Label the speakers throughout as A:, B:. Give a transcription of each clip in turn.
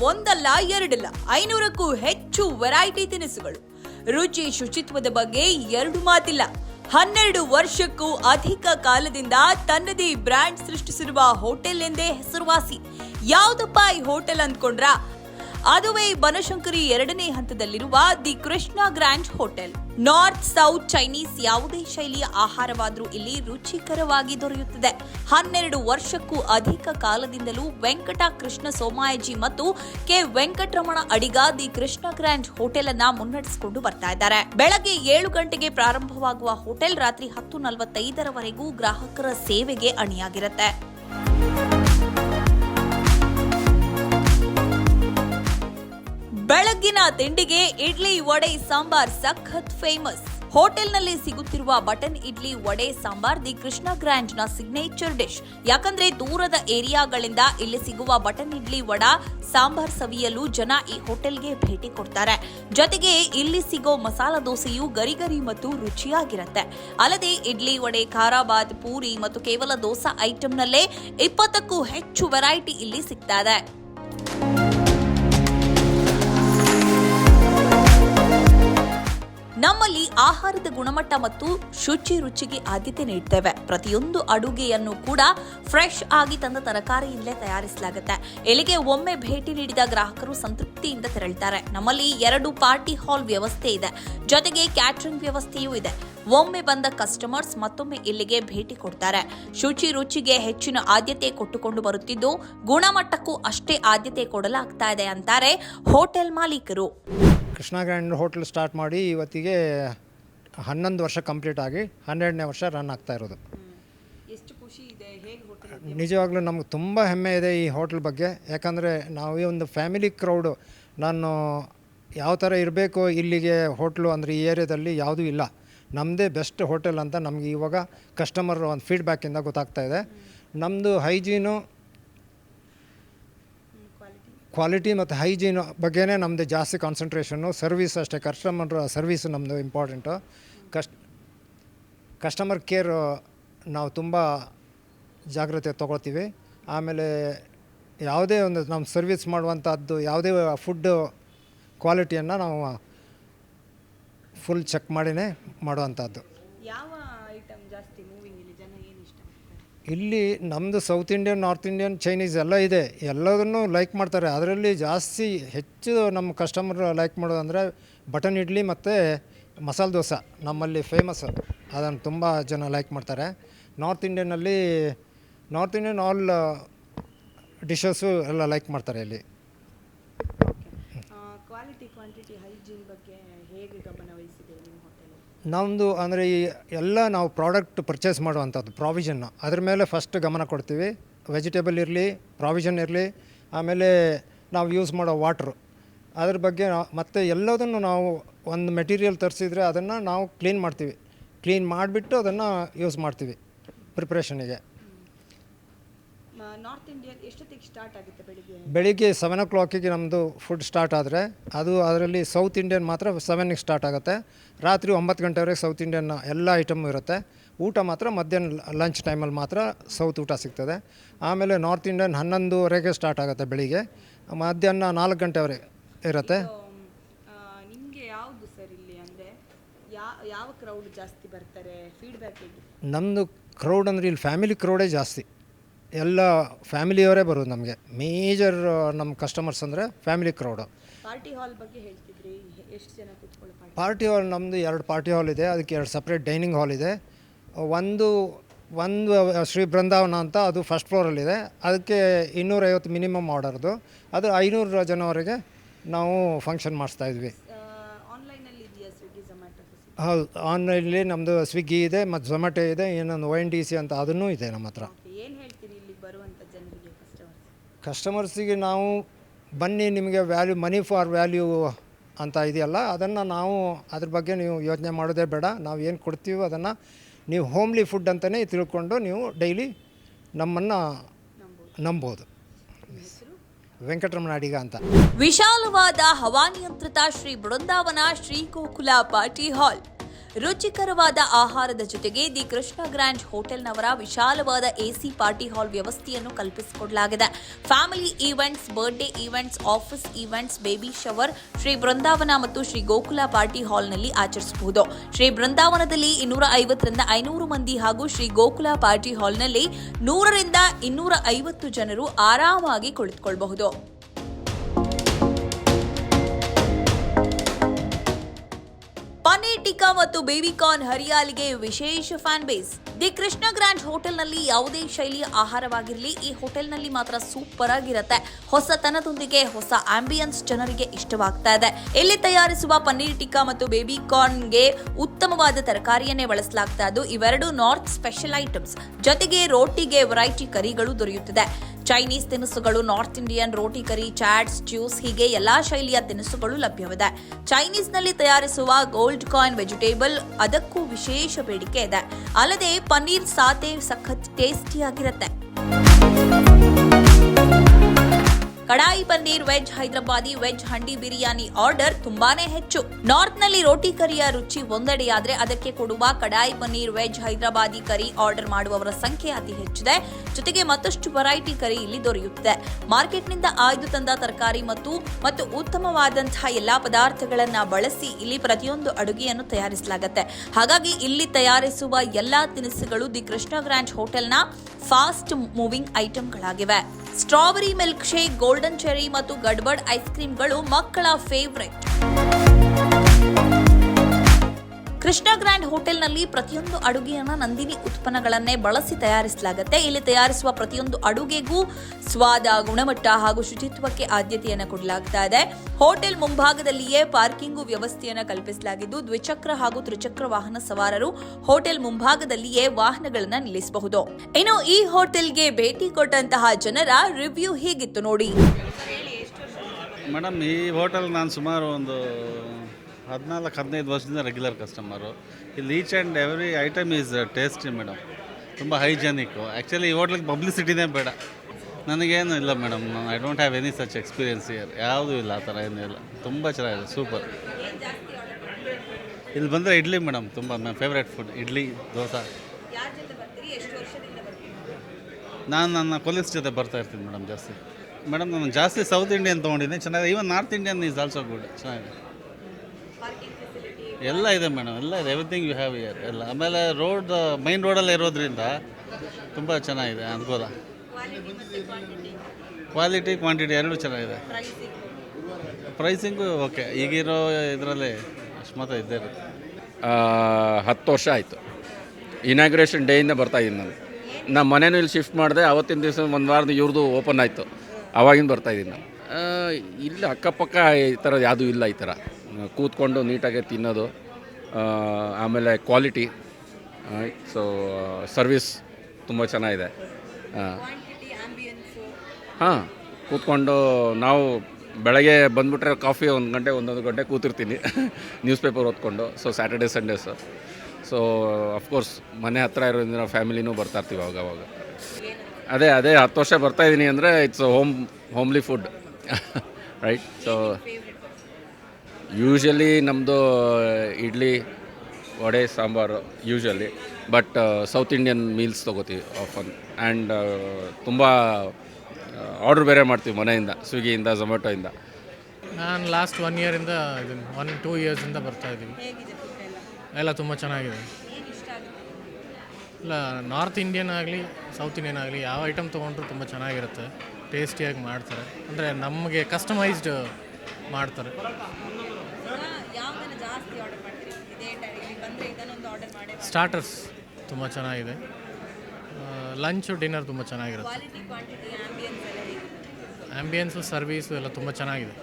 A: ಒಂದಲ್ಲ, ಎರಡಲ್ಲ. ಐನೂರಕ್ಕೂ ಹೆಚ್ಚು ವೆರೈಟಿ ತಿನಿಸುಗಳು. ರುಚಿ, ಶುಚಿತ್ವದ ಬಗ್ಗೆ ಎರಡು ಮಾತಿಲ್ಲ. ಹನ್ನೆರಡು ವರ್ಷಕ್ಕೂ ಅಧಿಕ ಕಾಲದಿಂದ ತನ್ನದೇ ಬ್ರ್ಯಾಂಡ್ ಸೃಷ್ಟಿಸಿರುವ ಹೋಟೆಲ್ ಎಂದೇ ಹೆಸರುವಾಸಿ. ಯಾವ್ದಪ್ಪ ಈ ಹೋಟೆಲ್ ಅಂದ್ಕೊಂಡ್ರಾ? ಅದುವೇ ಬನಶಂಕರಿ ಎರಡನೇ ಹಂತದಲ್ಲಿರುವ the Krishna grand hotel. North south Chinese ಯಾವುದೇ ಶೈಲಿಯ ಆಹಾರವಾದರೂ ಇಲ್ಲಿ ರುಚಿಕರವಾಗಿ ದೊರೆಯುತ್ತದೆ. ಹನ್ನೆರಡು ವರ್ಷಕ್ಕೂ ಅಧಿಕ ಕಾಲದಿಂದಲೂ ವೆಂಕಟ ಕೃಷ್ಣ ಸೋಮಾಯಜಿ ಮತ್ತು K Venkataramana Adiga the Krishna grand hotel ಅನ್ನ ಮುನ್ನಡೆಸಿಕೊಂಡು ಬರ್ತಾ ಇದ್ದಾರೆ. ಬೆಳಗ್ಗೆ ಏಳು ಗಂಟೆಗೆ ಪ್ರಾರಂಭವಾಗುವ ಹೋಟೆಲ್ ರಾತ್ರಿ ಹತ್ತು ನಲವತ್ತೈದರವರೆಗೂ ಗ್ರಾಹಕರ ಸೇವೆಗೆ ಅಣಿಯಾಗಿರುತ್ತೆ. ಬೆಳಗ್ಗಿನ ತಿಂಡಿಗೆ ಇಡ್ಲಿ ವಡೆ ಸಾಂಬಾರ್ ಸಖತ್ ಫೇಮಸ್ ಹೋಟೆಲ್ನಲ್ಲಿ ಸಿಗುತ್ತಿರುವ ಬಟನ್ ಇಡ್ಲಿ ವಡೆ ಸಾಂಬಾರ್ ದಿ ಕೃಷ್ಣ ಗ್ರ್ಯಾಂಡ್ನ ಸಿಗ್ನೇಚರ್ ಡಿಶ್ ಯಾಕಂದ್ರೆ ದೂರದ ಏರಿಯಾಗಳಿಂದ ಇಲ್ಲಿ ಸಿಗುವ ಬಟನ್ ಇಡ್ಲಿ ವಡ ಸಾಂಬಾರ್ ಸವಿಯಲು ಜನ ಈ ಹೋಟೆಲ್ಗೆ ಭೇಟಿ ಕೊಡ್ತಾರೆ. ಜೊತೆಗೆ ಇಲ್ಲಿ ಸಿಗೋ ಮಸಾಲಾ ದೋಸೆಯು ಗರಿಗರಿ ಮತ್ತು ರುಚಿಯಾಗಿರುತ್ತೆ. ಅಲ್ಲದೆ ಇಡ್ಲಿ ವಡೆ ಖಾರಾಬಾದ್ ಪೂರಿ ಮತ್ತು ಕೇವಲ ದೋಸಾ ಐಟಂನಲ್ಲೇ ಇಪ್ಪತ್ತಕ್ಕೂ ಹೆಚ್ಚು ವೆರೈಟಿ ಇಲ್ಲಿ ಸಿಗ್ತಾ ಇದೆ. ನಮ್ಮಲ್ಲಿ ಆಹಾರದ ಗುಣಮಟ್ಟ ಮತ್ತು ಶುಚಿ ರುಚಿಗೆ ಆದ್ಯತೆ ನೀಡ್ತೇವೆ. ಪ್ರತಿಯೊಂದು ಅಡುಗೆಯನ್ನು ಕೂಡ ಫ್ರೆಶ್ ಆಗಿ ತಂದ ತರಕಾರಿಯಿಂದಲೇ ತಯಾರಿಸಲಾಗುತ್ತೆ. ಎಲ್ಲಿಗೆ ಒಮ್ಮೆ ಭೇಟಿ ನೀಡಿದ ಗ್ರಾಹಕರು ಸಂತೃಪ್ತಿಯಿಂದ ತೆರಳುತ್ತಾರೆ ನಮ್ಮಲ್ಲಿ ಎರಡು ಪಾರ್ಟಿ ಹಾಲ್ ವ್ಯವಸ್ಥೆ ಇದೆ. ಜೊತೆಗೆ ಕ್ಯಾಟರಿಂಗ್ ವ್ಯವಸ್ಥೆಯೂ ಇದೆ. ಒಮ್ಮೆ ಬಂದ ಕಸ್ಟಮರ್ಸ್ ಮತ್ತೊಮ್ಮೆ ಇಲ್ಲಿಗೆ ಭೇಟಿ ಕೊಡ್ತಾರೆ. ಶುಚಿ ರುಚಿಗೆ ಹೆಚ್ಚಿನ ಆದ್ಯತೆ ಕೊಟ್ಟುಕೊಂಡು ಬರುತ್ತಿದ್ದು, ಗುಣಮಟ್ಟಕ್ಕೂ ಅಷ್ಟೇ ಆದ್ಯತೆ ಕೊಡಲಾಗ್ತಾ ಇದೆ ಅಂತಾರೆ ಹೋಟೆಲ್ ಮಾಲೀಕರು.
B: ಕೃಷ್ಣ ಗ್ರ್ಯಾಂಡ್ ಹೋಟೆಲ್ ಸ್ಟಾರ್ಟ್ ಮಾಡಿ ಇವತ್ತಿಗೆ ಹನ್ನೊಂದು ವರ್ಷ ಕಂಪ್ಲೀಟ್ ಆಗಿ ಹನ್ನೆರಡನೇ ವರ್ಷ ರನ್ ಆಗ್ತಾ ಇರೋದು.
A: ಎಷ್ಟು ಖುಷಿ ಇದೆ ಹೇಗೆ ಹೋಟೆಲ್
B: ನಿಜವಾಗ್ಲೂ ನಮ್ಗೆ ತುಂಬ ಹೆಮ್ಮೆ ಇದೆ ಈ ಹೋಟ್ಲ್ ಬಗ್ಗೆ. ಯಾಕಂದರೆ ನಾವು ಈ ಒಂದು ಫ್ಯಾಮಿಲಿ ಕ್ರೌಡು ನಾನು ಯಾವ ಥರ ಇರಬೇಕು ಇಲ್ಲಿಗೆ ಹೋಟ್ಲು ಅಂದರೆ ಈ ಏರಿಯಾದಲ್ಲಿ ಯಾವುದೂ ಇಲ್ಲ. ನಮ್ಮದೇ ಬೆಸ್ಟ್ ಹೋಟೆಲ್ ಅಂತ ನಮಗೆ ಇವಾಗ ಕಸ್ಟಮರ್ ಒಂದು ಫೀಡ್ಬ್ಯಾಕಿಂದ ಗೊತ್ತಾಗ್ತಾ ಇದೆ. ನಮ್ಮದು ಹೈಜೀನು ಕ್ವಾಲಿಟಿ ಮತ್ತು ಹೈಜೀನ್ ಬಗ್ಗೆನೇ ನಮ್ಮದು ಜಾಸ್ತಿ ಕಾನ್ಸಂಟ್ರೇಷನ್ನು ಸರ್ವಿಸ್ ಅಷ್ಟೇ. ಕಸ್ಟಮರ್ ಸರ್ವಿಸ್ ನಮ್ಮದು ಇಂಪಾರ್ಟೆಂಟು ಕಸ್ಟ್ ಕಸ್ಟಮರ್ ಕೇರ್ ನಾವು ತುಂಬ ಜಾಗ್ರತೆ ತೊಗೊಳ್ತೀವಿ. ಆಮೇಲೆ ಯಾವುದೇ ಒಂದು ನಮ್ಮ ಸರ್ವಿಸ್ ಮಾಡುವಂಥದ್ದು ಯಾವುದೇ ಫುಡ್ ಕ್ವಾಲಿಟಿಯನ್ನು ನಾವು ಫುಲ್ ಚೆಕ್ ಮಾಡಿನೇ ಮಾಡುವಂಥದ್ದು
A: ಯಾವ ಐಟಮ್ ಜಾಸ್ತಿ ಮೂವಿಂಗ್ ಇಲ್ಲಿ ಜನ ಏನು ಇಷ್ಟ
B: ಇಲ್ಲಿ ನಮ್ಮದು south Indian north Indian Chinese ಎಲ್ಲ ಇದೆ. ಎಲ್ಲದನ್ನು ಲೈಕ್ ಮಾಡ್ತಾರೆ. ಅದರಲ್ಲಿ ಜಾಸ್ತಿ ಹೆಚ್ಚು ನಮ್ಮ ಕಸ್ಟಮರ್ ಲೈಕ್ ಮಾಡೋದಂದರೆ ಬಟನ್ ಇಡ್ಲಿ ಮತ್ತು ಮಸಾಲೆ ದೋಸೆ. ನಮ್ಮಲ್ಲಿ ಫೇಮಸ್ ಅದನ್ನು ತುಂಬ ಜನ ಲೈಕ್ ಮಾಡ್ತಾರೆ. ನಾರ್ತ್ ಇಂಡಿಯನಲ್ಲಿ ನಾರ್ತ್ ಇಂಡಿಯನ್ ಆಲ್ ಡಿಶಸ್ಸು ಎಲ್ಲ ಲೈಕ್ ಮಾಡ್ತಾರೆ ಇಲ್ಲಿ.
A: ಕ್ವಾಲಿಟಿ ಕ್ವಾಂಟಿಟಿ
B: ನಮ್ಮದು ಅಂದರೆ ಈ ಎಲ್ಲ ನಾವು ಪ್ರಾಡಕ್ಟ್ ಪರ್ಚೇಸ್ ಮಾಡುವಂಥದ್ದು ಪ್ರಾವಿಷನ್ನ ಅದ್ರ ಮೇಲೆ ಫಸ್ಟ್ ಗಮನ ಕೊಡ್ತೀವಿ. ವೆಜಿಟೇಬಲ್ ಇರಲಿ ಪ್ರಾವಿಷನ್ ಇರಲಿ, ಆಮೇಲೆ ನಾವು ಯೂಸ್ ಮಾಡೋ ವಾಟ್ರು ಅದ್ರ ಬಗ್ಗೆ ಮತ್ತು ಎಲ್ಲದನ್ನು ನಾವು ಒಂದು ಮೆಟೀರಿಯಲ್ ತರಿಸಿದರೆ ಅದನ್ನು ನಾವು ಕ್ಲೀನ್ ಮಾಡ್ತೀವಿ. ಕ್ಲೀನ್ ಮಾಡಿಬಿಟ್ಟು ಅದನ್ನು ಯೂಸ್ ಮಾಡ್ತೀವಿ ಪ್ರಿಪ್ರೇಷನಿಗೆ
A: ನಾರ್ತ್ ಇಂಡಿಯನ್ ಎಷ್ಟೊತ್ತಿಗೆ ಸ್ಟಾರ್ಟ್ ಆಗುತ್ತೆ ಬೆಳಿಗ್ಗೆ?
B: ಬೆಳಿಗ್ಗೆ ಸೆವೆನ್ ಓ ಕ್ಲಾಕಿಗೆ ನಮ್ಮದು ಫುಡ್ ಸ್ಟಾರ್ಟ್ ಆದರೆ ಅದು ಅದರಲ್ಲಿ ಸೌತ್ ಇಂಡಿಯನ್ ಮಾತ್ರ ಸೆವೆನ್ಗೆ ಸ್ಟಾರ್ಟ್ ಆಗುತ್ತೆ. ರಾತ್ರಿ ಒಂಬತ್ತು ಗಂಟೆವರೆಗೆ ಸೌತ್ ಇಂಡಿಯನ್ ಎಲ್ಲ ಐಟಮ್ ಇರುತ್ತೆ. ಊಟ ಮಾತ್ರ ಮಧ್ಯಾಹ್ನ ಲಂಚ್ ಟೈಮಲ್ಲಿ ಮಾತ್ರ ಸೌತ್ ಊಟ ಸಿಗ್ತದೆ. ಆಮೇಲೆ ನಾರ್ತ್ ಇಂಡಿಯನ್ ಹನ್ನೊಂದುವರೆಗೆ ಸ್ಟಾರ್ಟ್ ಆಗುತ್ತೆ ಬೆಳಿಗ್ಗೆ. ಮಧ್ಯಾಹ್ನ ನಾಲ್ಕು ಗಂಟೆವರೆಗೆ ಇರುತ್ತೆ.
A: ನಿಮಗೆ ಯಾವುದು ಸರ್ ಇಲ್ಲಿ ಅಂದರೆ ಯಾವ ಕ್ರೌಡ್ ಜಾಸ್ತಿ ಬರ್ತಾರೆ? ಫೀಡ್ಬ್ಯಾಕ್
B: ನಮ್ಮದು ಕ್ರೌಡ್ ಅಂದರೆ ಇಲ್ಲಿ ಫ್ಯಾಮಿಲಿ ಕ್ರೌಡೇ ಜಾಸ್ತಿ. ಎಲ್ಲ ಫ್ಯಾಮಿಲಿಯವರೇ ಬರೋದು ನಮಗೆ. ಮೇಜರ್ ನಮ್ಮ ಕಸ್ಟಮರ್ಸ್ ಅಂದರೆ ಫ್ಯಾಮಿಲಿ ಕ್ರೌಡು
A: ಪಾರ್ಟಿ ಹಾಲ್ ಬಗ್ಗೆ ಹೇಳ್ತಿದ್ರಿ. ಎಷ್ಟು ಜನ ಕೂತ್ಕೊಳ್ಳೋ ಪಾರ್ಟಿ
B: ಪಾರ್ಟಿ ಹಾಲ್ ನಮ್ಮದು ಎರಡು ಪಾರ್ಟಿ ಹಾಲ್ ಇದೆ. ಅದಕ್ಕೆ ಎರಡು ಸಪ್ರೇಟ್ ಡೈನಿಂಗ್ ಹಾಲ್ ಇದೆ. ಒಂದು ಒಂದು ಶ್ರೀ ಬೃಂದಾವನ ಅಂತ ಅದು ಫಸ್ಟ್ ಫ್ಲೋರಲ್ಲಿದೆ ಅದಕ್ಕೆ ಇನ್ನೂರೈವತ್ತು ಮಿನಿಮಮ್ ಆರ್ಡರ್ದು ಅದು ಐನೂರು ಜನವರೆಗೆ ನಾವು ಫಂಕ್ಷನ್ ಮಾಡಿಸ್ತಾ ಇದ್ವಿ. ಹೌದು ಆನ್ಲೈನಲ್ಲಿ ನಮ್ಮದು ಸ್ವಿಗ್ಗಿ ಇದೆ ಮತ್ತು ಝೊಮ್ಯಾಟೊ ಇದೆ ಇನ್ನೊಂದು ಒ ಎನ್ ಡಿ ಸಿ ಅಂತ ಅದನ್ನೂ ಇದೆ ನಮ್ಮ ಹತ್ರ
A: ಏನು ಹೇಳ್ತೀರಿ ಇಲ್ಲಿಗೆ ಬರುವಂಥ ಜನರಿಗೆ ಕಸ್ಟಮರ್ಸ್
B: ಕಸ್ಟಮರ್ಸಿಗೆ ನಾವು ಬನ್ನಿ, ನಿಮಗೆ ವ್ಯಾಲ್ಯೂ ಮನಿ ಫಾರ್ ವ್ಯಾಲ್ಯೂ ಅಂತ ಇದೆಯಲ್ಲ, ಅದನ್ನು ನಾವು ಅದ್ರ ಬಗ್ಗೆ ನೀವು ಯೋಚನೆ ಮಾಡೋದೇ ಬೇಡ. ನಾವು ಏನು ಕೊಡ್ತೀವೋ ಅದನ್ನು ನೀವು ಹೋಮ್ಲಿ ಫುಡ್ ಅಂತಲೇ ತಿಳ್ಕೊಂಡು ನೀವು ಡೈಲಿ ನಮ್ಮನ್ನು ನಂಬೋದು. ವೆಂಕಟರಮಣ ಅಡಿಗ ಅಂತ.
A: ವಿಶಾಲವಾದ ಹವಾನಿಯಂತ್ರಿತ ಶ್ರೀ ಬೃಂದಾವನ ಶ್ರೀ ಗೋಕುಲ ಪಾರ್ಟಿ ಹಾಲ್. ರುಚಿಕರವಾದ ಆಹಾರದ ಜೊತೆಗೆ ದಿ ಕೃಷ್ಣ ಗ್ರ್ಯಾಂಡ್ ಹೋಟೆಲ್ನವರ ವಿಶಾಲವಾದ ಎಸಿ ಪಾರ್ಟಿ ಹಾಲ್ ವ್ಯವಸ್ಥೆಯನ್ನು ಕಲ್ಪಿಸಿಕೊಡಲಾಗಿದೆ. Family events birthday events, office events, baby shower, Shri Brindavana ಮತ್ತು ಶ್ರೀ ಗೋಕುಲ ಪಾರ್ಟಿ ಹಾಲ್ನಲ್ಲಿ ಆಚರಿಸಬಹುದು. ಶ್ರೀ ಬೃಂದಾವನದಲ್ಲಿ ಇನ್ನೂರ ಐವತ್ತರಿಂದ ಐನೂರು ಮಂದಿ ಹಾಗೂ ಶ್ರೀ ಗೋಕುಲ ಪಾರ್ಟಿ ಹಾಲ್ನಲ್ಲಿ ನೂರರಿಂದ ಇನ್ನೂರ ಐವತ್ತು ಜನರು ಆರಾಮಾಗಿ ಕುಳಿತುಕೊಳ್ಳಬಹುದು ಮತ್ತು ಮತ್ತು ಬೇಬಿಕಾರ್ನ್ ಹರಿಯಾಲಿಗೆ ವಿಶೇಷ fan base the Krishna grand ಹೋಟೆಲ್ನಲ್ಲಿ ಯಾವುದೇ ಶೈಲಿಯ ಆಹಾರವಾಗಿರಲಿ, ಈ ಹೋಟೆಲ್ನಲ್ಲಿ ಮಾತ್ರ ಸೂಪರ್ ಆಗಿರುತ್ತೆ. ಹೊಸತನದೊಂದಿಗೆ ಹೊಸ ಆಂಬಿಯನ್ಸ್ ಜನರಿಗೆ ಇಷ್ಟವಾಗ್ತಾ ಇದೆ. ಇಲ್ಲಿ ತಯಾರಿಸುವ ಪನ್ನೀರ್ ಟಿಕ್ಕಾ ಮತ್ತು ಬೇಬಿ ಕಾರ್ನ್ಗೆ ಉತ್ತಮವಾದ ತರಕಾರಿಯನ್ನೇ ಬಳಸಲಾಗ್ತಾ ಇದ್ದು, ಇವೆರಡು ನಾರ್ತ್ ಸ್ಪೆಷಲ್ ಐಟಮ್ಸ್ ಜೊತೆಗೆ ರೋಟಿಗೆ ವೆರೈಟಿ ಕರಿಗಳು ದೊರೆಯುತ್ತದೆ. ಚೈನೀಸ್ ತಿನಿಸುಗಳು, north Indian roti curry, chaats, juice ಹೀಗೆ ಎಲ್ಲಾ ಶೈಲಿಯ ತಿನಿಸುಗಳು ಲಭ್ಯವಿದೆ. ಚೈನೀಸ್ನಲ್ಲಿ ತಯಾರಿಸುವ ಗೋಲ್ಡ್ ಕಾಯಿನ್ ವೆಜಿಟೇಬಲ್ ಅದಕ್ಕೂ ವಿಶೇಷ ಬೇಡಿಕೆ ಇದೆ. ಅಲ್ಲದೆ ಪನ್ನೀರ್ ಸಾತೆ ಸಖತ್ ಟೇಸ್ಟಿಯಾಗಿರುತ್ತೆ. Kadai paneer, veg Hyderabadi, veg handi biryani order ತುಂಬಾನೇ ಹೆಚ್ಚು. ನಾರ್ತ್ನಲ್ಲಿ ರೋಟಿ ಕರಿಯ ರುಚಿ ಒಂದೆಡೆಯಾದ್ರೆ ಅದಕ್ಕೆ ಕೊಡುವ kadai paneer, veg Hyderabadi curry order ಮಾಡುವವರ ಸಂಖ್ಯೆ ಅತಿ ಹೆಚ್ಚಿದೆ. ಜೊತೆಗೆ ಮತ್ತಷ್ಟು ವೆರೈಟಿ ಕರಿ ಇಲ್ಲಿ ದೊರೆಯುತ್ತದೆ ಮಾರ್ಕೆಟ್ನಿಂದ ಆಯ್ದು ತಂದ ತರಕಾರಿ ಮತ್ತು ಮತ್ತು ಉತ್ತಮವಾದಂತಹ ಎಲ್ಲಾ ಪದಾರ್ಥಗಳನ್ನ ಬಳಸಿ ಇಲ್ಲಿ ಪ್ರತಿಯೊಂದು ಅಡುಗೆಯನ್ನು ತಯಾರಿಸಲಾಗುತ್ತೆ. ಹಾಗಾಗಿ ಇಲ್ಲಿ ತಯಾರಿಸುವ ಎಲ್ಲಾ ತಿನಿಸುಗಳು ದಿ ಕೃಷ್ಣ ಗ್ರ್ಯಾಂಡ್ ಹೋಟೆಲ್ನ fast moving ಐಟಂಗಳಾಗಿವೆ. Strawberry milk shake golden cherry ಮತ್ತು ಗಡ್ಬಡ್ ಐಸ್ ಕ್ರೀಮ್ಗಳು ಮಕ್ಕಳ ಫೇವ್ರೆಟ್ ಕೃಷ್ಣ ಗ್ರ್ಯಾಂಡ್ ಹೋಟೆಲ್ನಲ್ಲಿ ಪ್ರತಿಯೊಂದು ಅಡುಗೆಯನ್ನು ನಂದಿನಿ ಉತ್ಪನ್ನಗಳನ್ನೇ ಬಳಸಿ ತಯಾರಿಸಲಾಗುತ್ತೆ. ಇಲ್ಲಿ ತಯಾರಿಸುವ ಪ್ರತಿಯೊಂದು ಅಡುಗೆಗೂ ಸ್ವಾದ, ಗುಣಮಟ್ಟ ಹಾಗೂ ಶುಚಿತ್ವಕ್ಕೆ ಆದ್ಯತೆಯನ್ನು ಕೊಡಲಾಗ್ತಾ ಇದೆ. ಹೋಟೆಲ್ ಮುಂಭಾಗದಲ್ಲಿಯೇ ಪಾರ್ಕಿಂಗ್ ವ್ಯವಸ್ಥೆಯನ್ನು ಕಲ್ಪಿಸಲಾಗಿದ್ದು, ದ್ವಿಚಕ್ರ ಹಾಗೂ ತ್ರಿಚಕ್ರ ವಾಹನ ಸವಾರರು ಹೋಟೆಲ್ ಮುಂಭಾಗದಲ್ಲಿಯೇ ವಾಹನಗಳನ್ನ ನಿಲ್ಲಿಸಬಹುದು. ಇನ್ನು ಈ ಹೋಟೆಲ್ಗೆ ಭೇಟಿ ಕೊಟ್ಟಂತಹ ಜನರ ರಿವ್ಯೂ ಹೀಗಿತ್ತು ನೋಡಿ.
C: ಮೇಡಮ್, ಈ ಹೋಟೆಲ್ ನಾನು ಸುಮಾರು ಒಂದು ಹದಿನಾಲ್ಕು ಹದಿನೈದು ವರ್ಷದಿಂದ ರೆಗ್ಯುಲರ್ ಕಸ್ಟಮರು ಇಲ್ಲಿ each and every item is tasty madam ತುಂಬ ಹೈಜೆನಿಕ್ಕು ಆ್ಯಕ್ಚುಲಿ ಈ ಹೋಟ್ಲಿಗೆ ಪಬ್ಲಿಸಿಟಿನೇ ಬೇಡ. ನನಗೇನು ಇಲ್ಲ madam I don't have any such experience year ಯಾವುದೂ ಇಲ್ಲ ಆ ಥರ ಏನೂ ಇಲ್ಲ. ತುಂಬ ಚೆನ್ನಾಗಿದೆ ಸೂಪರ್ ಇಲ್ಲಿ ಬಂದರೆ ಇಡ್ಲಿ ಮೇಡಮ್ ತುಂಬ ನನ್ನ ಫೇವ್ರೆಟ್ ಫುಡ್ ಇಡ್ಲಿ ದೋಸೆ. ನಾನು ನನ್ನ ಕೊಲೀಗ್ಸ್ ಜೊತೆ ಬರ್ತಾ ಇರ್ತೀನಿ ಮೇಡಮ್ ಜಾಸ್ತಿ. ಮೇಡಮ್ ನಾನು ಜಾಸ್ತಿ ಸೌತ್ ಇಂಡಿಯನ್ ತೊಗೊಂಡಿದ್ದೀನಿ. ಚೆನ್ನಾಗಿದೆ. Even north Indian is also good ಚೆನ್ನಾಗಿದೆ. ಎಲ್ಲ ಇದೆ ಮೇಡಮ್, ಎಲ್ಲ ಇದೆ. ಎವ್ರಿಥಿಂಗ್ ಯು ಹ್ಯಾವ್ ಇಯರ್ ಎಲ್ಲ. ಆಮೇಲೆ ರೋಡ್ ಮೈನ್ ರೋಡಲ್ಲೇ ಇರೋದ್ರಿಂದ ತುಂಬ ಚೆನ್ನಾಗಿದೆ, ಅನುಕೂಲ. ಕ್ವಾಲಿಟಿ ಕ್ವಾಂಟಿಟಿ ಎರಡೂ ಚೆನ್ನಾಗಿದೆ. ಪ್ರೈಸಿಂಗು ಓಕೆ ಈಗಿರೋ ಇದರಲ್ಲಿ ಅಷ್ಟು ಮಾತ್ರ ಇದ್ದೇ ಇರುತ್ತೆ.
D: ಹತ್ತು ವರ್ಷ ಆಯಿತು. ಇನಾಗ್ರೇಷನ್ ಡೇಯಿಂದ ಬರ್ತಾ ಇದ್ದೀನಿ ನಾನು. ನಮ್ಮ ಮನೇನೂ ಇಲ್ಲಿ ಶಿಫ್ಟ್ ಮಾಡಿದೆ, ಅವತ್ತಿನ ದಿವಸ ಒಂದು ವಾರದ ಇವ್ರದ್ದು ಓಪನ್ ಆಯಿತು. ಆವಾಗಿಂದ ಬರ್ತಾ ಇದ್ದೀನಿ ನಾನು. ಇಲ್ಲಿ, ಅಕ್ಕಪಕ್ಕ ಈ ಥರ ಯಾವುದೂ ಇಲ್ಲ ಈ ಥರ ಕೂತ್ಕೊಂಡು ನೀಟಾಗಿ ತಿನ್ನೋದು ಆಮೇಲೆ ಕ್ವಾಲಿಟಿ ಸೊ ಸರ್ವಿಸ್ ತುಂಬ ಚೆನ್ನಾಗಿದೆ. ಹಾಂ, ಕೂತ್ಕೊಂಡು ನಾವು ಬೆಳಗ್ಗೆ ಬಂದುಬಿಟ್ರೆ ಕಾಫಿ ಒಂದು ಗಂಟೆ, ಒಂದೊಂದು ಗಂಟೆ ಕೂತಿರ್ತೀನಿ. ನ್ಯೂಸ್ ಪೇಪರ್ ಓದ್ಕೊಂಡು so Saturday Sundays so of course ಮನೆ ಹತ್ತಿರ ಇರೋದ್ರಿಂದ ಫ್ಯಾಮಿಲಿನೂ ಬರ್ತಾಯಿರ್ತೀವಿ ಅವಾಗ ಅವಾಗ. ಅದೇ ಅದೇ ಹತ್ತು ವರ್ಷ ಬರ್ತಾ ಇದ್ದೀನಿ ಅಂದರೆ it's home homely food right so usually ನಮ್ಮದು idli, vada, sambar usually but south Indian meals ತೊಗೋತೀವಿ ಆಫನ್ ಆ್ಯಂಡ್ ತುಂಬ ಆರ್ಡ್ರ್ ಬೇರೆ ಮಾಡ್ತೀವಿ ಮನೆಯಿಂದ ಸ್ವಿಗ್ಗಿಯಿಂದ ಝೊಮ್ಯಾಟೊಯಿಂದ
E: ನಾನು ಲಾಸ್ಟ್ ಒನ್ ಇಯರಿಂದ ಇದೀನಿ ಒನ್ ಟೂ ಇಯರ್ಸಿಂದ ಬರ್ತಾ ಇದ್ದೀನಿ ಎಲ್ಲ ತುಂಬ ಚೆನ್ನಾಗಿದೆ. ಇಲ್ಲ ನಾರ್ತ್ ಇಂಡಿಯನ್ ಆಗಲಿ ಸೌತ್ ಇಂಡಿಯನ್ ಆಗಲಿ, ಯಾವ ಐಟಮ್ ತೊಗೊಂಡ್ರು ತುಂಬ ಚೆನ್ನಾಗಿರುತ್ತೆ. ಟೇಸ್ಟಿಯಾಗಿ ಮಾಡ್ತಾರೆ. ಅಂದರೆ ನಮಗೆ ಕಸ್ಟಮೈಸ್ಡ್ ಮಾಡ್ತಾರೆ. ಸ್ಟಾರ್ಟರ್ಸ್ ತುಂಬ ಚೆನ್ನಾಗಿದೆ. ಲಂಚು ಡಿನ್ನರ್ ತುಂಬ ಚೆನ್ನಾಗಿರುತ್ತೆ. ಆ್ಯಂಬಿಯನ್ಸು ಸರ್ವೀಸು ಎಲ್ಲ ತುಂಬ ಚೆನ್ನಾಗಿದೆ.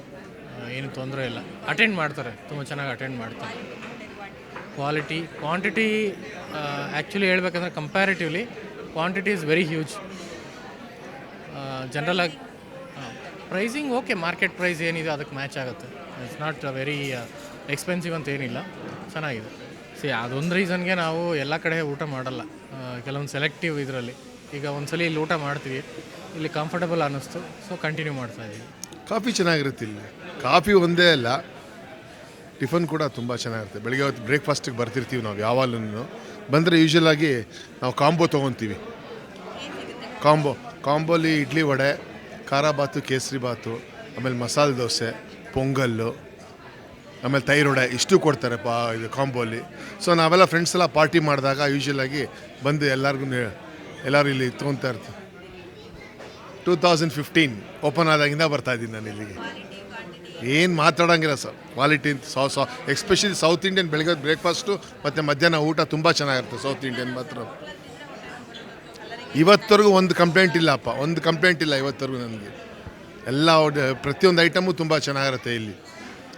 E: ಏನು ತೊಂದರೆ ಇಲ್ಲ. ಅಟೆಂಡ್ ಮಾಡ್ತಾರೆ. ತುಂಬ ಚೆನ್ನಾಗಿ ಅಟೆಂಡ್ ಮಾಡ್ತಾರೆ. ಕ್ವಾಲಿಟಿ ಕ್ವಾಂಟಿಟಿ ಆ್ಯಕ್ಚುಲಿ ಹೇಳ್ಬೇಕಂದ್ರೆ comparatively quantity is very huge ಜನರಲಾಗಿ pricing okay market price ಏನಿದೆ ಅದಕ್ಕೆ ಮ್ಯಾಚ್ ಆಗುತ್ತೆ. ಇಟ್ಸ್ ನಾಟ್ ವೆರಿ ಎಕ್ಸ್ಪೆನ್ಸಿವ್ ಅಂತ ಏನಿಲ್ಲ ಚೆನ್ನಾಗಿದೆ. ಸಿ ಅದೊಂದು ರೀಸನ್ಗೆ ನಾವು ಎಲ್ಲ ಕಡೆ ಊಟ ಮಾಡಲ್ಲ. ಕೆಲವೊಂದು ಸೆಲೆಕ್ಟಿವ್ ಇದರಲ್ಲಿ. ಈಗ ಒಂದ್ಸಲ ಇಲ್ಲಿ ಊಟ ಮಾಡ್ತೀವಿ. ಇಲ್ಲಿ ಕಂಫರ್ಟಬಲ್ ಅನ್ನಿಸ್ತು. ಸೊ ಕಂಟಿನ್ಯೂ ಮಾಡ್ತಾ ಇದ್ದೀವಿ
F: ಕಾಫಿ ಚೆನ್ನಾಗಿರುತ್ತೆ ಇಲ್ಲಿ. ಕಾಫಿ ಒಂದೇ ಅಲ್ಲ. ಟಿಫನ್ ಕೂಡ ತುಂಬ ಚೆನ್ನಾಗಿರುತ್ತೆ. ಬೆಳಗ್ಗೆ ಹೊತ್ತು ಬ್ರೇಕ್ಫಾಸ್ಟಿಗೆ ಬರ್ತಿರ್ತೀವಿ ನಾವು ಯಾವಾಗಲೂ ಬಂದರೆ ಆಗಿ ನಾವು ಕಾಂಬೋ ತೊಗೊತೀವಿ. ಕಾಂಬೋ. ಕಾಂಬೋಲಿ ಇಡ್ಲಿ ವಡೆ, ಖಾರ ಬಾತು, ಕೇಸರಿ ಬಾತು, ಆಮೇಲೆ ಮಸಾಲೆ ದೋಸೆ, ಪೊಂಗಲ್ಲು. ಆಮೇಲೆ ತೈರೋಡೆ ಇಷ್ಟು ಕೊಡ್ತಾರೆ ಪಾ ಇದು ಕಾಂಬೋಲಿ ಸೊ ನಾವೆಲ್ಲ ಫ್ರೆಂಡ್ಸ್ ಎಲ್ಲ ಪಾರ್ಟಿ ಮಾಡಿದಾಗ ಯೂಶ್ವಲಾಗಿ ಬಂದು ಎಲ್ಲರಿಗೂ ಎಲ್ಲರೂ ಇಲ್ಲಿ ತೊಗೊತಾ ಇರ್ತೀವಿ. ಟೂ ತೌಸಂಡ್ ಫಿಫ್ಟೀನ್ ಓಪನ್ ಆದಾಗಿಂದ ಬರ್ತಾ ಇದ್ದೀನಿ ನಾನು ಇಲ್ಲಿಗೆ. ಏನು ಮಾತಾಡೋಂಗಿಲ್ಲ ಸರ್ ಕ್ವಾಲಿಟಿ ಸಾ ಸಾ ಎಸ್ಪೆಷಲಿ ಸೌತ್ ಇಂಡಿಯನ್ ಬೆಳಗ್ಗೆ ಬ್ರೇಕ್ಫಾಸ್ಟು ಮತ್ತು ಮಧ್ಯಾಹ್ನ ಊಟ ತುಂಬ ಚೆನ್ನಾಗಿರುತ್ತೆ ಸೌತ್ ಇಂಡಿಯನ್ ಮಾತ್ರ. ಇವತ್ತರೆಗೂ ಒಂದು ಕಂಪ್ಲೇಂಟ್ ಇಲ್ಲಪ್ಪ. ಒಂದು ಕಂಪ್ಲೇಂಟ್ ಇಲ್ಲ ಇವತ್ತರೆಗೂ ನನಗೆ. ಎಲ್ಲ ಪ್ರತಿಯೊಂದು ಐಟಮು ತುಂಬ ಚೆನ್ನಾಗಿರುತ್ತೆ ಇಲ್ಲಿ.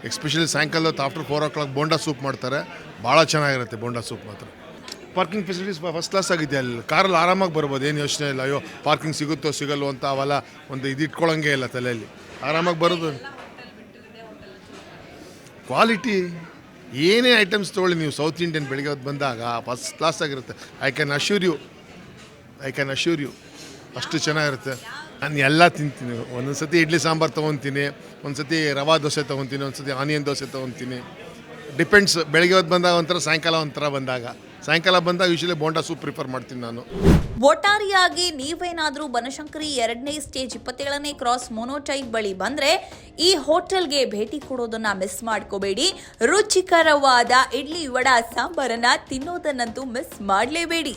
F: ಎಸ್ಪೆಷಲಿ ಸಾಯಂಕಾಲ after four o'clock bonda soup ಮಾಡ್ತಾರೆ. ಭಾಳ ಚೆನ್ನಾಗಿರುತ್ತೆ ಬೋಂಡಾ ಸೂಪ್ ಮಾತ್ರ. ಪಾರ್ಕಿಂಗ್ ಫೆಸಿಲಿಟೀಸ್ ಫಸ್ಟ್ ಕ್ಲಾಸ್ ಆಗಿದೆ ಅಲ್ಲಿ. ಕಾರಲ್ಲಿ ಆರಾಮಾಗಿ ಬರ್ಬೋದು, ಏನು ಯೋಚನೆ ಇಲ್ಲ. ಅಯ್ಯೋ ಪಾರ್ಕಿಂಗ್ ಸಿಗುತ್ತೋ ಸಿಗಲ್ವೋ ಅಂತ ಅವೆಲ್ಲ ಒಂದು ಇದು ಇಟ್ಕೊಳ್ಳೋಂಗೆ ಇಲ್ಲ ತಲೆಯಲ್ಲಿ. ಆರಾಮಾಗಿ ಬರೋದು. ಕ್ವಾಲಿಟಿ ಏನೇ ಐಟಮ್ಸ್ ತೊಗೊಳ್ಳಿ ನೀವು ಸೌತ್ ಇಂಡಿಯನ್ ಬೆಳಿಗ್ಗೆ ಹೊತ್ತು ಬಂದಾಗ ಫಸ್ಟ್ ಕ್ಲಾಸ್ ಆಗಿರುತ್ತೆ. I can assure you I can assure you ಅಷ್ಟು ಚೆನ್ನಾಗಿರುತ್ತೆ. ನಾನು ಎಲ್ಲ ತಿಂತೀನಿ. ಒಂದೊಂದು ಸತಿ ಇಡ್ಲಿ ಸಾಂಬಾರು ತೊಗೊತೀನಿ ಒಂದು ಸತಿ ರವಾ ದೋಸೆ ತೊಗೊತೀನಿ ಒಂದು ಸತಿ ಆನಿಯನ್ ದೋಸೆ ತೊಗೊತೀನಿ. ಡಿಪೆಂಡ್ಸ್ ಬೆಳಗ್ಗೆ ಹೊತ್ತು ಬಂದಾಗ ಒಂಥರ, ಸಾಯಂಕಾಲ ಒಂಥರ ಬಂದಾಗ. ಸಾಯಂಕಾಲ ಬಂದಾಗ ಯೂಶಲಿ ಬೋಂಡಾ ಸೂಪ್ ಪ್ರಿಫರ್ ಮಾಡ್ತೀನಿ ನಾನು.
A: ಒಟ್ಟಾರಿಯಾಗಿ ನೀವೇನಾದರೂ ಬನಶಂಕರಿ ಎರಡನೇ ಸ್ಟೇಜ್ ಇಪ್ಪತ್ತೇಳನೇ ಕ್ರಾಸ್ ಮೊನೋಟೈಪ್ ಬಳಿ ಬಂದರೆ ಈ ಹೋಟೆಲ್ಗೆ ಭೇಟಿ ಕೊಡೋದನ್ನು ಮಿಸ್ ಮಾಡ್ಕೋಬೇಡಿ. ರುಚಿಕರವಾದ ಇಡ್ಲಿ ವಡ ಸಾಂಬಾರನ್ನು ತಿನ್ನೋದನ್ನಂತೂ ಮಿಸ್ ಮಾಡಲೇಬೇಡಿ.